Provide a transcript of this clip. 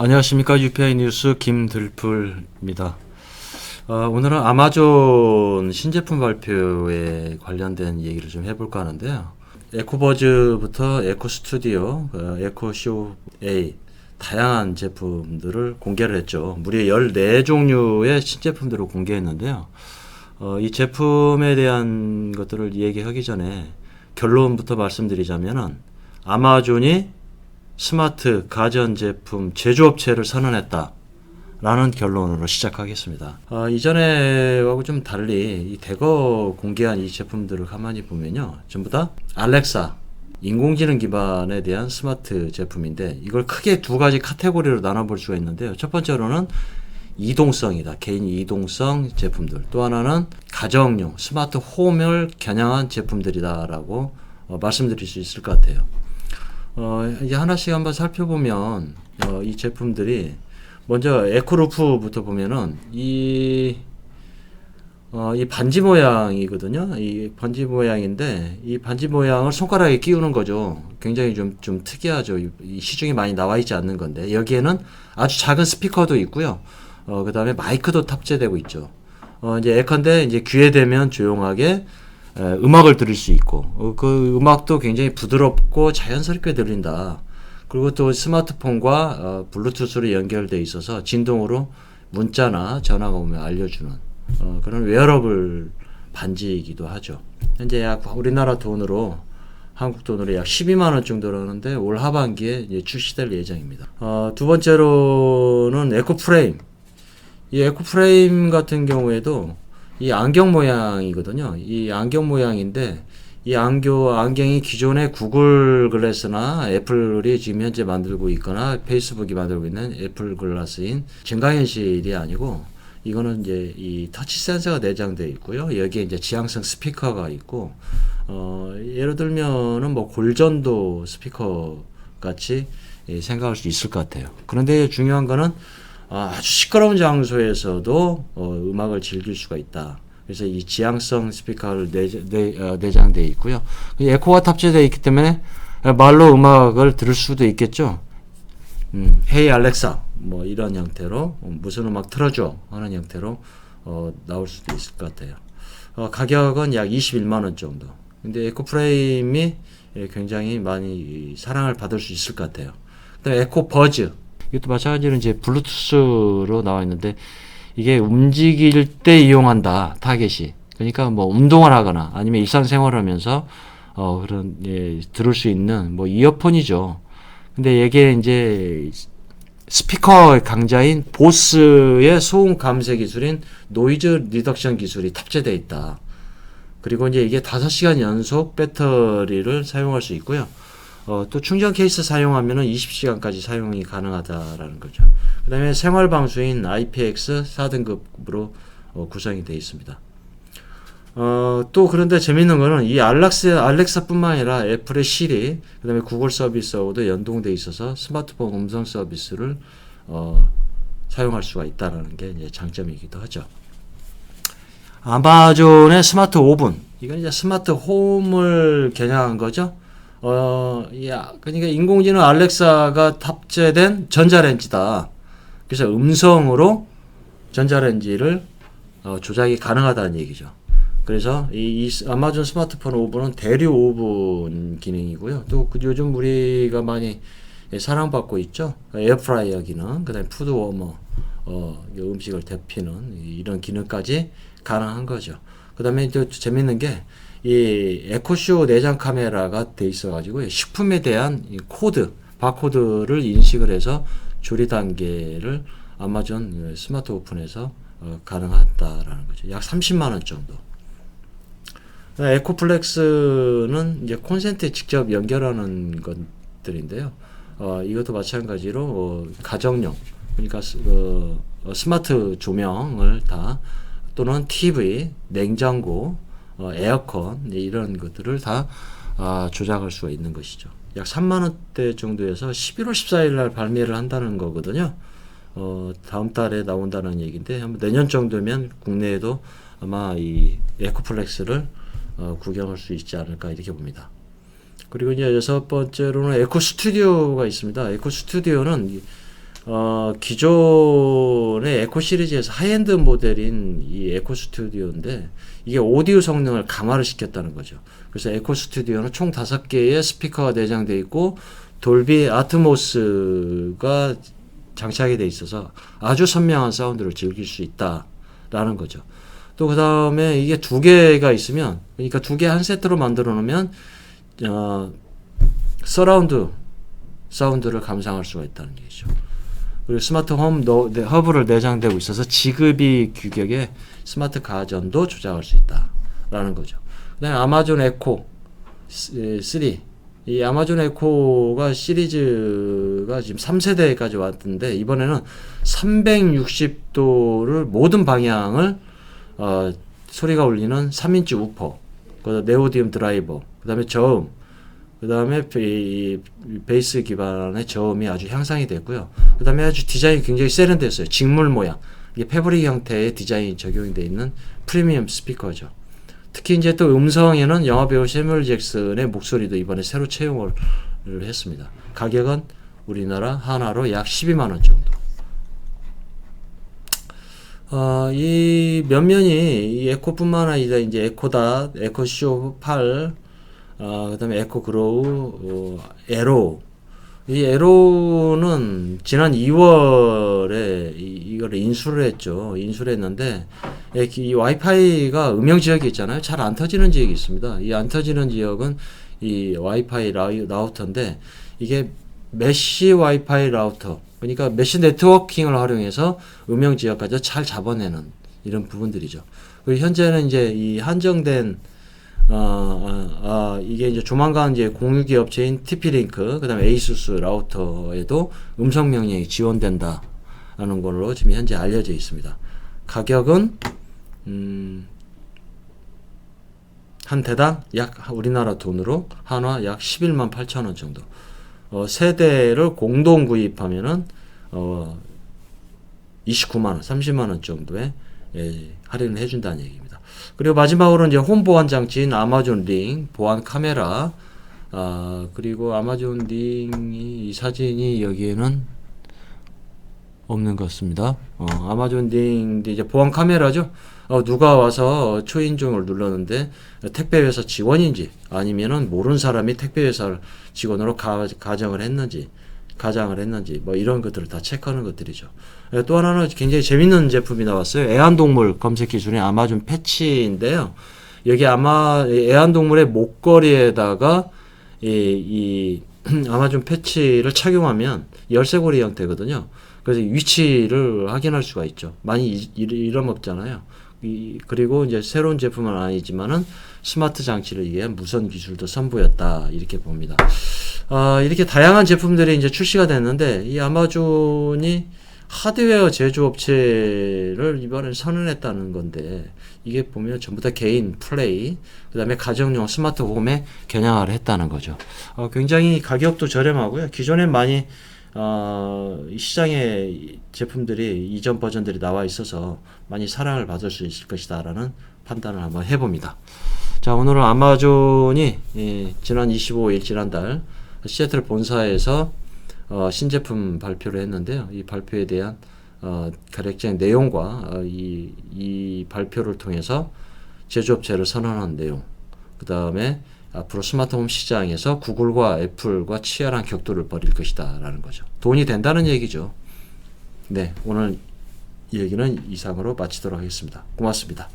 안녕하십니까 UPI 뉴스 김들풀입니다. 어, 오늘은 아마존 신제품 발표에 관련된 얘기를 좀 해볼까 하는데요. 에코버즈부터 에코스튜디오, 어, 에코쇼 A 다양한 제품들을 공개를 했죠. 무려 14종류의 신제품들을 공개했는데요. 어, 이 제품에 대한 것들을 얘기하기 전에 결론부터 말씀드리자면은 아마존이 스마트 가전 제품 제조업체를 선언했다. 라는 결론으로 시작하겠습니다. 어, 이전에하고 좀 달리 이 대거 공개한 이 제품들을 가만히 보면요. 전부 다 알렉사, 인공지능 기반에 대한 스마트 제품인데 이걸 크게 두 가지 카테고리로 나눠볼 수가 있는데요. 첫 번째로는 이동성이다. 개인 이동성 제품들. 또 하나는 가정용 스마트 홈을 겨냥한 제품들이다라고 어, 말씀드릴 수 있을 것 같아요. 어, 이제 하나씩 한번 살펴보면 어, 이 제품들이 먼저 에코루프부터 보면은 이 어, 이 반지 모양이거든요. 이 반지 모양인데 이 반지 모양을 손가락에 끼우는 거죠. 굉장히 좀 좀 특이하죠. 이, 이 시중에 많이 나와 있지 않는 건데 여기에는 아주 작은 스피커도 있고요. 어, 그 다음에 마이크도 탑재되고 있죠. 어, 이제 예컨대 이제 귀에 대면 조용하게 에, 음악을 들을 수 있고 어, 그 음악도 굉장히 부드럽고 자연스럽게 들린다. 그리고 또 스마트폰과 어, 블루투스로 연결돼 있어서 진동으로 문자나 전화가 오면 알려주는 어, 그런 웨어러블 반지이기도 하죠. 현재 약 우리나라 돈으로 한국 돈으로 약 12만 원 정도 라는데 올 하반기에 출시될 예정입니다. 어, 두 번째로는 에코 프레임. 이 에코 프레임 같은 경우에도 이 안경 모양이거든요. 이 안경 모양인데 이 안경 안경이 기존의 구글 글래스나 애플이 지금 현재 만들고 있거나 페이스북이 만들고 있는 애플 글라스인 증강현실이 아니고 이거는 이제 이 터치 센서가 내장되어 있고요. 여기에 이제 지향성 스피커가 있고 어 예를 들면은 뭐 골전도 스피커 같이 예, 생각할 수 있을 것 같아요. 그런데 중요한 거는 아, 아주 시끄러운 장소에서도 어, 음악을 즐길 수가 있다. 그래서 이 지향성 스피커를 내장, 내, 어, 내장되어 있고요. 에코가 탑재되어 있기 때문에 말로 음악을 들을 수도 있겠죠. 음, 헤이 알렉사 뭐 이런 형태로 어, 무슨 음악 틀어줘 하는 형태로 어, 나올 수도 있을 것 같아요. 어, 가격은 약 21만 원 정도. 근데 에코 프레임이 예, 굉장히 많이 사랑을 받을 수 있을 것 같아요. 에코 버즈 이것도 마찬가지로 이제 블루투스로 나와 있는데 이게 움직일 때 이용한다 타겟이. 그러니까 뭐 운동을 하거나 아니면 일상생활을 하면서 어 그런 예, 들을 수 있는 뭐 이어폰이죠. 근데 이게 이제 스피커 강자인 보스의 소음 감쇄 기술인 노이즈 리덕션 기술이 탑재되어 있다. 그리고 이제 이게 5시간 연속 배터리를 사용할 수 있고요. 어, 또 충전 케이스 사용하면은 20시간까지 사용이 가능하다라는 거죠. 그 다음에 생활 방수인 IPX 4등급으로 어, 구성이 되어 있습니다. 어, 또 그런데 재밌는 거는 이 알렉스, 알렉사뿐만 아니라 애플의 시리, 그 다음에 구글 서비스하고도 연동되어 있어서 스마트폰 음성 서비스를 어, 사용할 수가 있다는 게 이제 장점이기도 하죠. 아마존의 스마트 오븐. 이건 이제 스마트 홈을 겨냥한 거죠. 어, 야, 그러니까 인공지능 알렉사가 탑재된 전자레인지다. 그래서 음성으로 전자레인지를 어, 조작이 가능하다는 얘기죠. 그래서 이, 이 아마존 스마트폰 오븐은 대류 오븐 기능이고요. 또 그 요즘 우리가 많이 사랑받고 있죠. 에어프라이어 기능, 그다음에 푸드 워머, 어, 음식을 데피는 이런 기능까지 가능한 거죠. 그다음에 또 재밌는 게 이 에코쇼 내장 카메라가 돼 있어가지고 식품에 대한 이 코드, 바코드를 인식을 해서 조리 단계를 아마존 스마트 오픈에서 어, 가능하다라는 거죠. 약 30만 원 정도. 에코플렉스는 이제 콘센트에 직접 연결하는 것들인데요. 어, 이것도 마찬가지로 어, 가정용, 그러니까 스, 어, 스마트 조명을 다 또는 TV, 냉장고, 어, 에어컨 이런 것들을 다 아, 조작할 수가 있는 것이죠. 약 3만 원대 정도에서 11월 14일 날 발매를 한다는 거거든요. 어, 다음 달에 나온다는 얘기인데 내년 정도면 국내에도 아마 이 에코플렉스를 어, 구경할 수 있지 않을까 이렇게 봅니다. 그리고 이제 여섯 번째로는 에코 스튜디오가 있습니다. 에코 스튜디오는 어, 기존의 에코 시리즈에서 하이엔드 모델인 이 에코 스튜디오인데 이게 오디오 성능을 강화를 시켰다는 거죠. 그래서 에코 스튜디오는 총 다섯 개의 스피커가 내장되어 있고 돌비 아트모스가 장착이 돼 있어서 아주 선명한 사운드를 즐길 수 있다라는 거죠. 또 그 다음에 이게 두 개가 있으면 그러니까 두 개 한 세트로 만들어 놓으면 어, 서라운드 사운드를 감상할 수가 있다는 얘기죠. 그리고 스마트 홈 너, 네, 허브를 내장되고 있어서 지급이 규격의 스마트 가전도 조작할 수 있다라는 거죠. 그다음에 아마존 에코 3. 이 아마존 에코가 시리즈가 지금 3세대까지 왔는데 이번에는 360도를 모든 방향을 어, 소리가 울리는 3인치 우퍼, 그 네오디움 드라이버, 그다음에 저음, 그 다음에 베, 베이스 기반의 저음이 아주 향상이 됐고요. 그 다음에 아주 디자인이 굉장히 세련됐어요. 직물 모양, 이게 패브릭 형태의 디자인이 적용이 되어 있는 프리미엄 스피커죠. 특히 이제 또 음성에는 영화배우 샘물 잭슨의 목소리도 이번에 새로 채용을 했습니다. 가격은 우리나라 하나로 약 12만 원 정도. 어, 이 면면이 이 에코뿐만 아니라 이제 에코다, 에코쇼 8, 어, 그다음에 에코 그로우, 어, 에로. 이 에로는 지난 2월에 이, 이거를 인수를 했죠. 인수를 했는데 이, 이 와이파이가 음영 지역이 있잖아요. 잘 안 터지는 지역이 있습니다. 이 안 터지는 지역은 이 와이파이 라우, 라우터인데 이게 메쉬 와이파이 라우터 그러니까 메쉬 네트워킹을 활용해서 음영 지역까지 잘 잡아내는 이런 부분들이죠. 그리고 현재는 이제 이 한정된 어, 어, 어, 이게 이제 조만간 이제 공유기 업체인 TP-링크, 그 다음에 에이수스 라우터에도 음성 명령이 지원된다라는 걸로 지금 현재 알려져 있습니다. 가격은, 음, 한 대당 약 우리나라 돈으로 한화 약 11만 8천 원 정도. 어, 세 대를 공동 구입하면은 어, 29만 원, 30만 원 정도에 예, 할인을 해준다는 얘기입니다. 그리고 마지막으로 이제 홈 보안 장치인 아마존 링 보안 카메라 아 그리고 아마존 링이 이 사진이 여기에는 없는 것 같습니다. 어, 아마존 링 이제 보안 카메라죠. 어, 누가 와서 초인종을 눌렀는데 택배 회사 직원인지 아니면은 모르는 사람이 택배 회사 직원으로 가, 가정을 했는지 가장을 했는지 뭐 이런 것들을 다 체크하는 것들이죠. 예, 또 하나는 굉장히 재밌는 제품이 나왔어요. 애완동물 검색 기준의 아마존 패치인데요. 여기 아마 애완동물의 목걸이에다가 이, 이 아마존 패치를 착용하면 열쇠고리 형태거든요. 그래서 위치를 확인할 수가 있죠. 많이 잃어먹잖아요. 이, 그리고 이제 새로운 제품은 아니지만은 스마트 장치를 위한 무선 기술도 선보였다 이렇게 봅니다. 아, 이렇게 다양한 제품들이 이제 출시가 됐는데 이 아마존이 하드웨어 제조업체를 이번에 선언했다는 건데 이게 보면 전부 다 개인 플레이 그다음에 가정용 스마트 홈에 겨냥을 했다는 거죠. 어, 굉장히 가격도 저렴하고요. 기존에 많이 어, 시장에 제품들이 이전 버전들이 나와 있어서 많이 사랑을 받을 수 있을 것이다라는 판단을 한번 해봅니다. 자 오늘은 아마존이 예, 지난 25일 지난달 시애틀 본사에서 어, 신제품 발표를 했는데요. 이 발표에 대한 어, 가격적인 내용과 어, 이, 이 발표를 통해서 제조업체를 선언한 내용, 그 다음에 앞으로 스마트홈 시장에서 구글과 애플과 치열한 격돌을 벌일 것이다라는 거죠. 돈이 된다는 얘기죠. 네, 오늘 얘기는 이상으로 마치도록 하겠습니다. 고맙습니다.